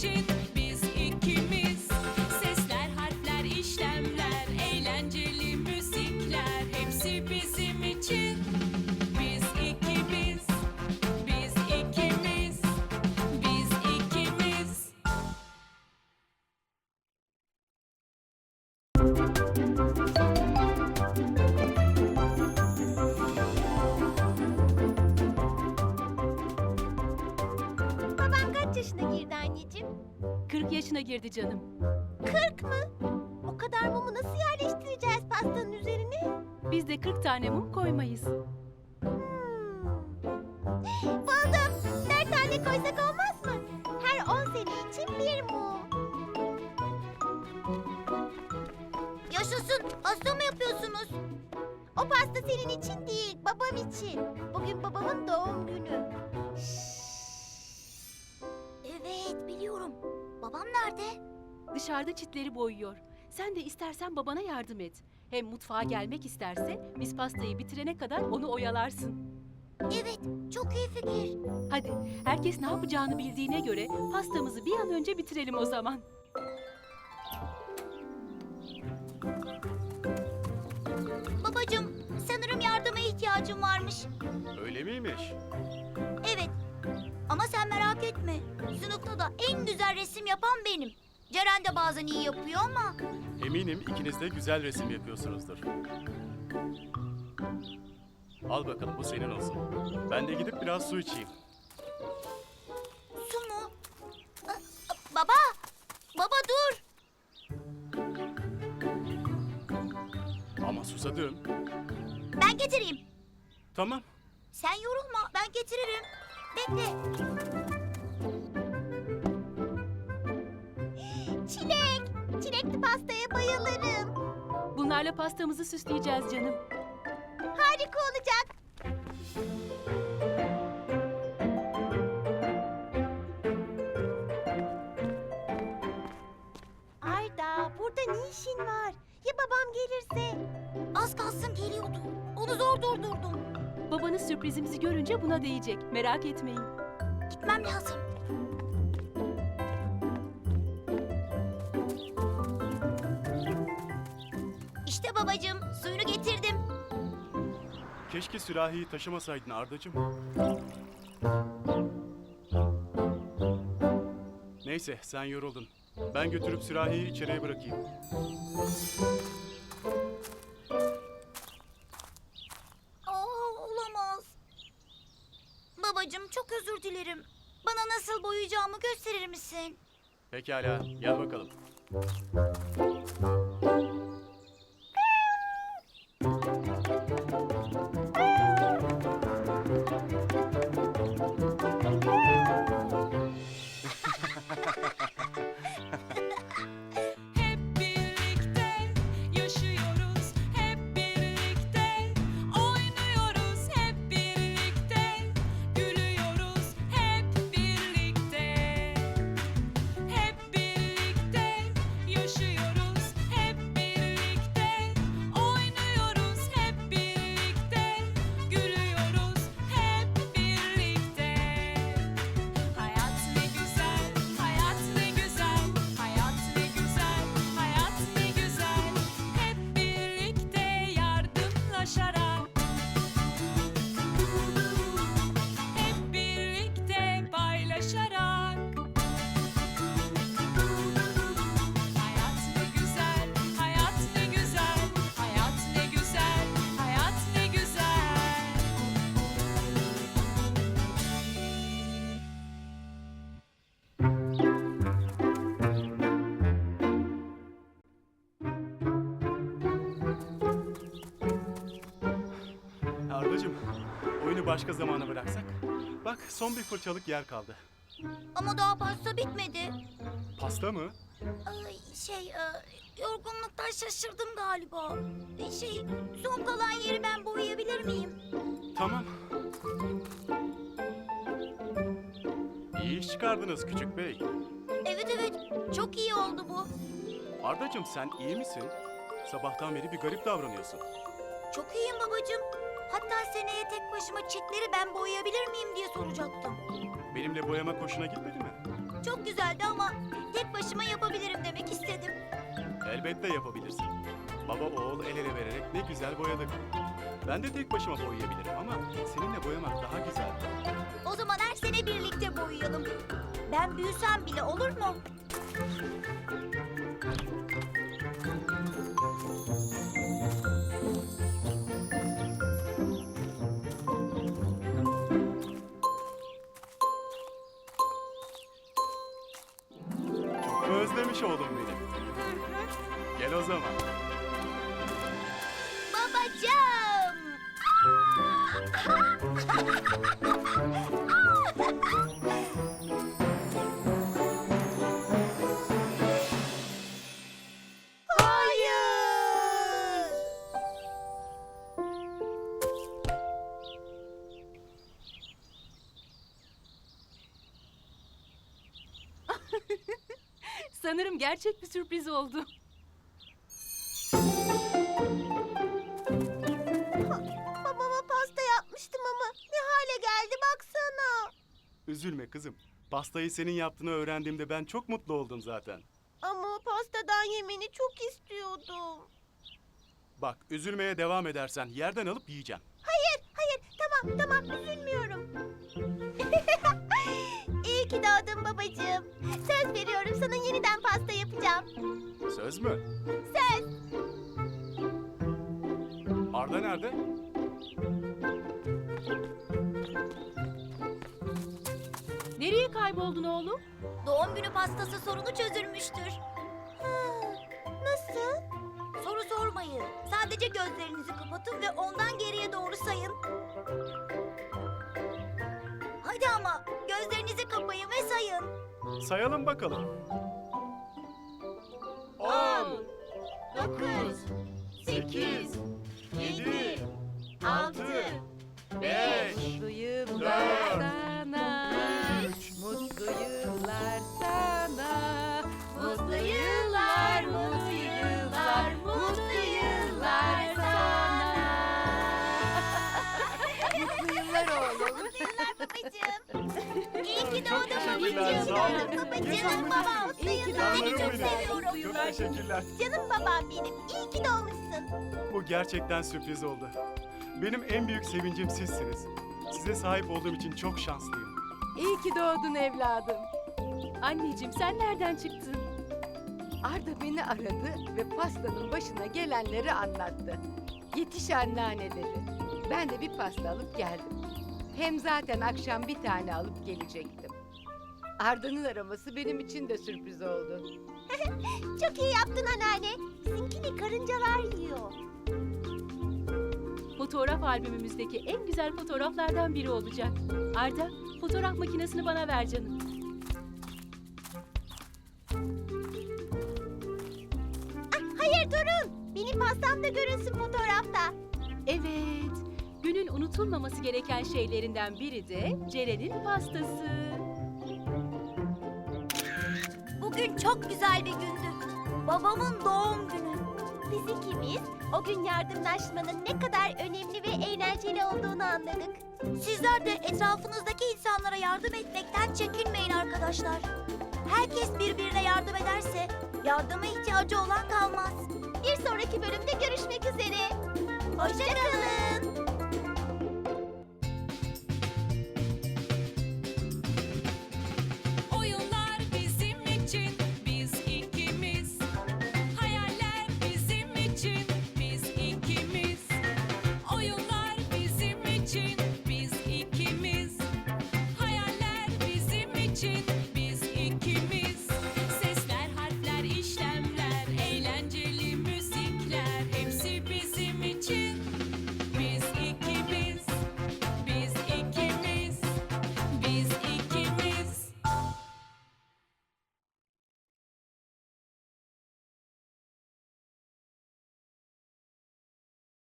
için biz ikimiz. Sesler, harfler, işlemler, eğlenceli müzikler Hepsi bizim için. Biz ikimiz, biz ikimiz, biz ikimiz. Babam kaç yaşına girdi anneciğim? 40 yaşına girdi canım. 40 mı? O kadar mumu nasıl yerleştireceğiz pastanın üzerine? Biz de 40 tane mum koymayız. Hmm. Buldum. Dört tane koysak olmaz mı? Her on sene için bir mum. Yaşasın. Pasta mı yapıyorsunuz? O pasta senin için değil, babam için. Bugün babamın doğum günü. Dışarıda çitleri boyuyor. Sen de istersen babana yardım et. Hem mutfağa gelmek isterse biz pastayı bitirene kadar onu oyalarsın. Evet, çok iyi fikir. Hadi herkes ne yapacağını bildiğine göre pastamızı bir an önce bitirelim o zaman. Babacığım, sanırım yardıma ihtiyacım varmış. Öyle miymiş? Evet. Ama sen merak etme. Sınıfta da en güzel resim yapan benim. Ceren de bazen iyi yapıyor ama. Eminim ikiniz de güzel resim yapıyorsunuzdur. Al bakalım bu senin olsun. Ben de gidip biraz su içeyim. Su mu? Baba! Baba dur! Ama susadım. Ben getireyim. Tamam. Sen yorulma, ben getiririm. Bekle. Bayılırım. Bunlarla pastamızı süsleyeceğiz canım. Harika olacak. Arda, burada ne işin var? Ya babam gelirse? Az kalsın geliyordu. Onu zor durdurdum. Babanız sürprizimizi görünce buna değecek. Merak etmeyin. Gitmem lazım. İşte babacığım, suyunu getirdim. Keşke sürahiyi taşımasaydın Ardacığım. Neyse sen yoruldun. Ben götürüp sürahiyi içeriye bırakayım. Aa, olamaz. Babacığım çok özür dilerim. Bana nasıl boyayacağımı gösterir misin? Pekala gel bakalım. Başka zamana bıraksak. Bak son bir fırçalık yer kaldı. Ama daha pasta bitmedi. Pasta mı? Ay, şey, e, yorgunluktan şaşırdım galiba. E, Şey, son kalan yeri ben boyayabilir miyim? Tamam. İyi iş çıkardınız küçük bey. Evet evet, çok iyi oldu bu. Ardacığım sen iyi misin? Sabahtan beri bir garip davranıyorsun. Çok iyiyim babacığım. Hatta seneye tek başıma çitleri ben boyayabilir miyim diye soracaktım. Benimle boyama koşuna gitmedi mi? Çok güzeldi ama tek başıma yapabilirim demek istedim. Elbette yapabilirsin. Baba oğul el ele vererek ne güzel boyadık. Ben de tek başıma boyayabilirim ama seninle boyamak daha güzel. O zaman her sene birlikte boyayalım. Ben büyüsem bile olur mu? Oğlum benim. Gel o zaman. Sanırım gerçek bir sürpriz oldu. Babama pasta yapmıştım ama ne hale geldi baksana. Üzülme kızım. Pastayı senin yaptığını öğrendiğimde ben çok mutlu oldum zaten. Ama pastadan yemeni çok istiyordum. Bak üzülmeye devam edersen yerden alıp yiyeceğim. Hayır, hayır. Tamam, tamam. Üzülmüyorum. Doğdun babacığım. Söz veriyorum sana yeniden pasta yapacağım. Söz mü? Söz. Arda nerede? Nereye kayboldun oğlum? Doğum günü pastası sorunu çözülmüştür. Nasıl? Soru sormayın. Sadece gözlerinizi kapatın ve ondan geriye doğru sayın. Sayalım bakalım. On, dokuz, sekiz, yedi, altı, beş, Mutlu yıllar dört, sana. Mutlu yıllar sana. Mutlu yıllar, mutlu yıllar, mutlu yıllar sana. Mutlu yıllar oğlum. Mutlu yıllar babacığım. İyi ki doğdun babacığım. Yaşasın. babam. İyi ki Seni çok seviyorum. Çok teşekkürler. Canım babam benim. İyi ki doğmuşsun. Bu gerçekten sürpriz oldu. Benim en büyük sevincim sizsiniz. Size sahip olduğum için çok şanslıyım. İyi ki doğdun evladım. Anneciğim sen nereden çıktın? Arda beni aradı ve pastanın başına gelenleri anlattı. Yetiş anneanne dedi. Ben de bir pasta alıp geldim. Hem zaten akşam bir tane alıp gelecektim. Arda'nın araması benim için de sürpriz oldu. Çok iyi yaptın anneanne. Bizimkini karıncalar yiyor. Fotoğraf albümümüzdeki en güzel fotoğraflardan biri olacak. Arda, fotoğraf makinesini bana ver canım. Hayır durun. Benim pastam da görünsün fotoğrafta. Evet, unutulmaması gereken şeylerinden biri de Ceren'in pastası. Bugün çok güzel bir gündü. Babamın doğum günü. Biz ikimiz o gün yardımlaşmanın ne kadar önemli ve eğlenceli olduğunu anladık. Sizler de etrafınızdaki insanlara yardım etmekten çekinmeyin arkadaşlar. Herkes birbirine yardım ederse yardıma ihtiyacı olan kalmaz. Bir sonraki bölümde görüşmek üzere. Hoşçakalın. Için,